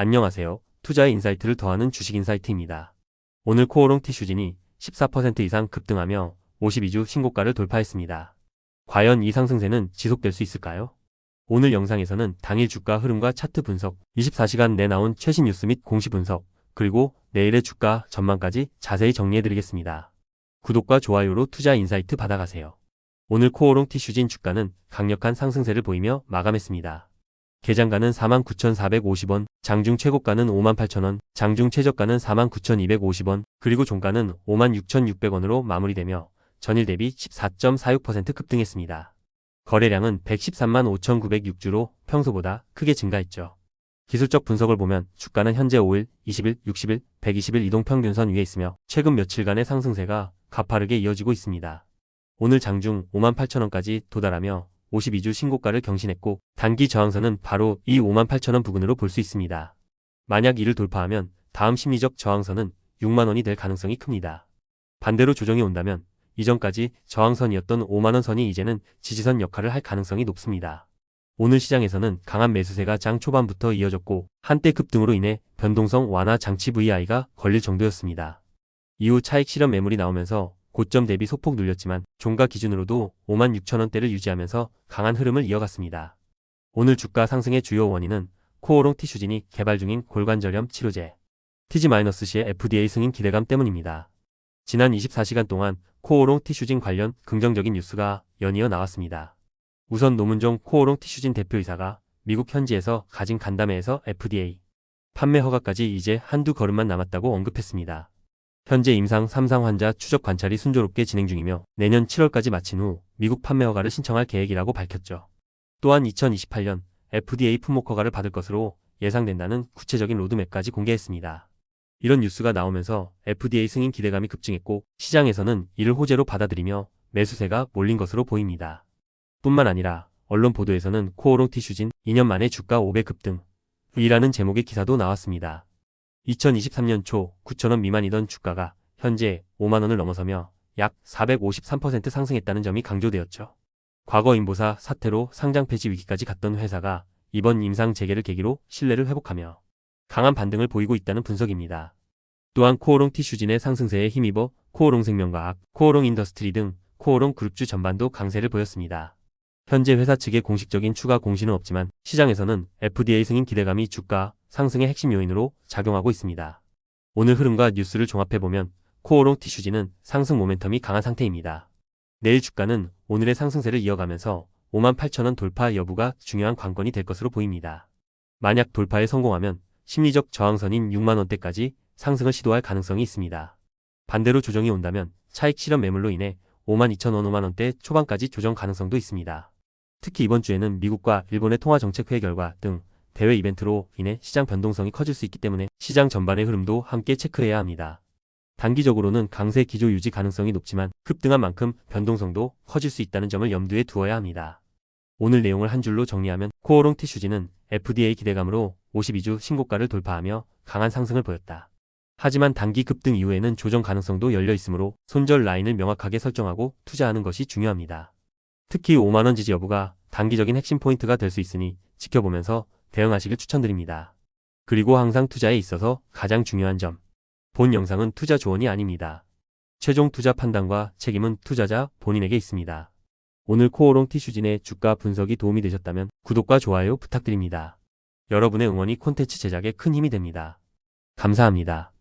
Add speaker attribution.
Speaker 1: 안녕하세요. 투자의 인사이트를 더하는 주식 인사이트입니다. 오늘 코오롱 티슈진이 14% 이상 급등하며 52주 신고가를 돌파했습니다. 과연 이 상승세는 지속될 수 있을까요? 오늘 영상에서는 당일 주가 흐름과 차트 분석, 24시간 내 나온 최신 뉴스 및 공시 분석, 그리고 내일의 주가 전망까지 자세히 정리해드리겠습니다. 구독과 좋아요로 투자 인사이트 받아가세요. 오늘 코오롱 티슈진 주가는 강력한 상승세를 보이며 마감했습니다. 개장가는 49,450원, 장중 최고가는 58,000원, 장중 최저가는 49,250원, 그리고 종가는 56,600원으로 마무리되며 전일 대비 14.46% 급등했습니다. 거래량은 113만 5,906주로 평소보다 크게 증가했죠. 기술적 분석을 보면 주가는 현재 5일, 20일, 60일, 120일 이동평균선 위에 있으며 최근 며칠간의 상승세가 가파르게 이어지고 있습니다. 오늘 장중 58,000원까지 도달하며 52주 신고가를 경신했고 단기 저항선은 바로 이 58,000원 부근으로 볼 수 있습니다. 만약 이를 돌파하면 다음 심리적 저항선은 6만원이 될 가능성이 큽니다. 반대로 조정이 온다면 이전까지 저항선이었던 5만원 선이 이제는 지지선 역할을 할 가능성이 높습니다. 오늘 시장에서는 강한 매수세가 장 초반부터 이어졌고 한때 급등으로 인해 변동성 완화 장치 VI가 걸릴 정도였습니다. 이후 차익 실현 매물이 나오면서 고점 대비 소폭 눌렸지만 종가 기준으로도 5만 6천원대를 유지하면서 강한 흐름을 이어갔습니다. 오늘 주가 상승의 주요 원인은 코오롱 티슈진이 개발 중인 골관절염 치료제 TG-C의 FDA 승인 기대감 때문입니다. 지난 24시간 동안 코오롱 티슈진 관련 긍정적인 뉴스가 연이어 나왔습니다. 우선 노문종 코오롱 티슈진 대표이사가 미국 현지에서 가진 간담회에서 FDA 판매 허가까지 이제 한두 걸음만 남았다고 언급했습니다. 현재 임상 3상 환자 추적 관찰이 순조롭게 진행 중이며 내년 7월까지 마친 후 미국 판매 허가를 신청할 계획이라고 밝혔죠. 또한 2028년 FDA 품목 허가를 받을 것으로 예상된다는 구체적인 로드맵까지 공개했습니다. 이런 뉴스가 나오면서 FDA 승인 기대감이 급증했고 시장에서는 이를 호재로 받아들이며 매수세가 몰린 것으로 보입니다. 뿐만 아니라 언론 보도에서는 코오롱 티슈진 2년 만에 주가 5배 급등 이라는 제목의 기사도 나왔습니다. 2023년 초 9천원 미만이던 주가가 현재 5만원을 넘어서며 약 453% 상승했다는 점이 강조되었죠. 과거 인보사 사태로 상장 폐지 위기까지 갔던 회사가 이번 임상 재개를 계기로 신뢰를 회복하며 강한 반등을 보이고 있다는 분석입니다. 또한 코오롱 티슈진의 상승세에 힘입어 코오롱 생명과학, 코오롱 인더스트리 등 코오롱 그룹주 전반도 강세를 보였습니다. 현재 회사 측의 공식적인 추가 공시는 없지만 시장에서는 FDA 승인 기대감이 주가 상승의 핵심 요인으로 작용하고 있습니다. 오늘 흐름과 뉴스를 종합해보면 코오롱 티슈지는 상승 모멘텀이 강한 상태입니다. 내일 주가는 오늘의 상승세를 이어가면서 58,000원 돌파 여부가 중요한 관건이 될 것으로 보입니다. 만약 돌파에 성공하면 심리적 저항선인 6만원대까지 상승을 시도할 가능성이 있습니다. 반대로 조정이 온다면 차익 실현 매물로 인해 52,000원, 5만원대 초반까지 조정 가능성도 있습니다. 특히 이번 주에는 미국과 일본의 통화 정책 회의 결과 등 대외 이벤트로 인해 시장 변동성이 커질 수 있기 때문에 시장 전반의 흐름도 함께 체크해야 합니다. 단기적으로는 강세 기조 유지 가능성이 높지만 급등한 만큼 변동성도 커질 수 있다는 점을 염두에 두어야 합니다. 오늘 내용을 한 줄로 정리하면 코오롱 티슈지는 FDA 기대감으로 52주 신고가를 돌파하며 강한 상승을 보였다. 하지만 단기 급등 이후에는 조정 가능성도 열려 있으므로 손절 라인을 명확하게 설정하고 투자하는 것이 중요합니다. 특히 5만원 지지 여부가 단기적인 핵심 포인트가 될 수 있으니 지켜보면서 대응하시길 추천드립니다. 그리고 항상 투자에 있어서 가장 중요한 점. 본 영상은 투자 조언이 아닙니다. 최종 투자 판단과 책임은 투자자 본인에게 있습니다. 오늘 코오롱 티슈진의 주가 분석이 도움이 되셨다면 구독과 좋아요 부탁드립니다. 여러분의 응원이 콘텐츠 제작에 큰 힘이 됩니다. 감사합니다.